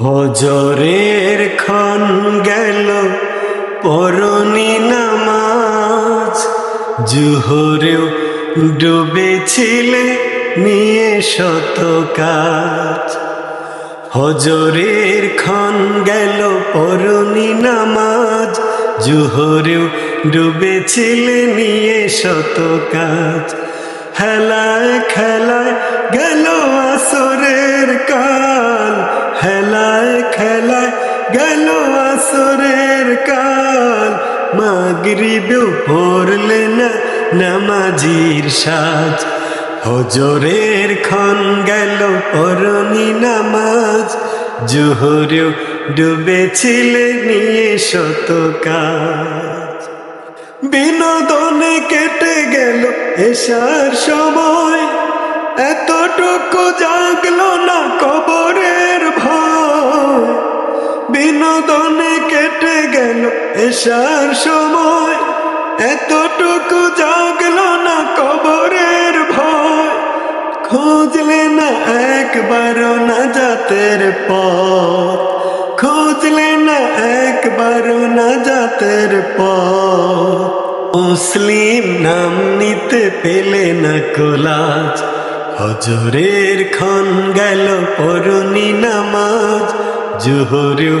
হজরের ক্ষণ গেল, পরনি নামাজ। জুহরেও ডুবেছিলে নিয়ে শত কাজ। হজরের ক্ষণ গেল, পরনি নামাজ। জুহরেও ডুবেছিলে নিয়ে শত কাজ। হেলায় খেলায় আসরের কাল মাগরিবেও পড়লে না নামাজির সাজ। হজরের ক্ষণ গেল পরনি নামাজ। জোহরেও ডুবেছিলে নিয়ে শত কাজ। বিনোদনে কেটে গেল এসার সময়। এতটুকু জাগলো না এসার সময়, এতটুকু জাগলো না কবরের ভয়। খুঁজলে না একবার না জাতের পথ। খুঁজলে না একবার না জাতের পথ। মুসলিম নাম নিতে পেলে না কোলাজ। হজরের ক্ষণ গেল পরনি নামাজ। জোহরেও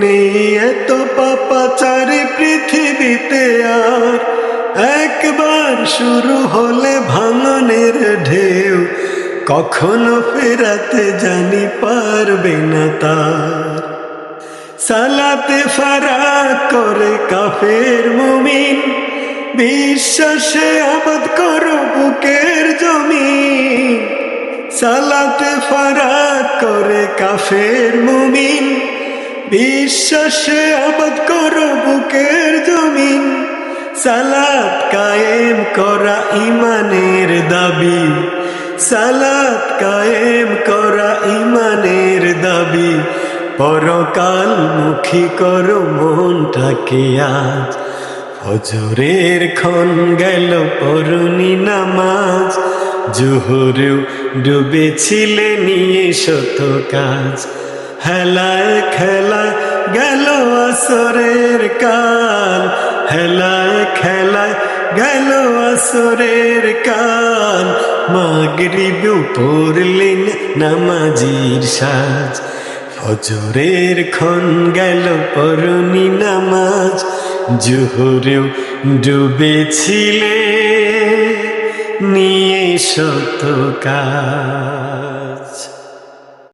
নেই, এত পাপাচারি পৃথিবীতে আর। একবার শুরু হলে ভাঙনের ঢেউ, কখনো ফেরাতে জানি পারবে না তার। সালাতে ফারা করে কাফের মুমিন, বিশ্বাসে আবাদ করো বুকের জমিন। সালাতে ফারা করে কাফের মুমিন বিশ্বাসে আবাদ করো বুকের জমিন। সালাত কায়েম করা ইমানের দাবি। সালাত কায়েম করা ইমানের দাবি। পরকাল মুখী করো মনটাকে আজ। হজরের ক্ষণ গেল পরনি নামাজ। জোহরেও ডুবেছিলে নিয়ে শত কাজ। হেলায় খেলায় গেল আসরের কাল। হেলায় খেলায় গেল আসরের কাল। মাগরিবেও পড়লেন নামাজির সাজ। ফজরের ক্ষণ গেল পরনি নামাজ। জোহরেও ডুবেছিলে নিয়ে শত কাজ।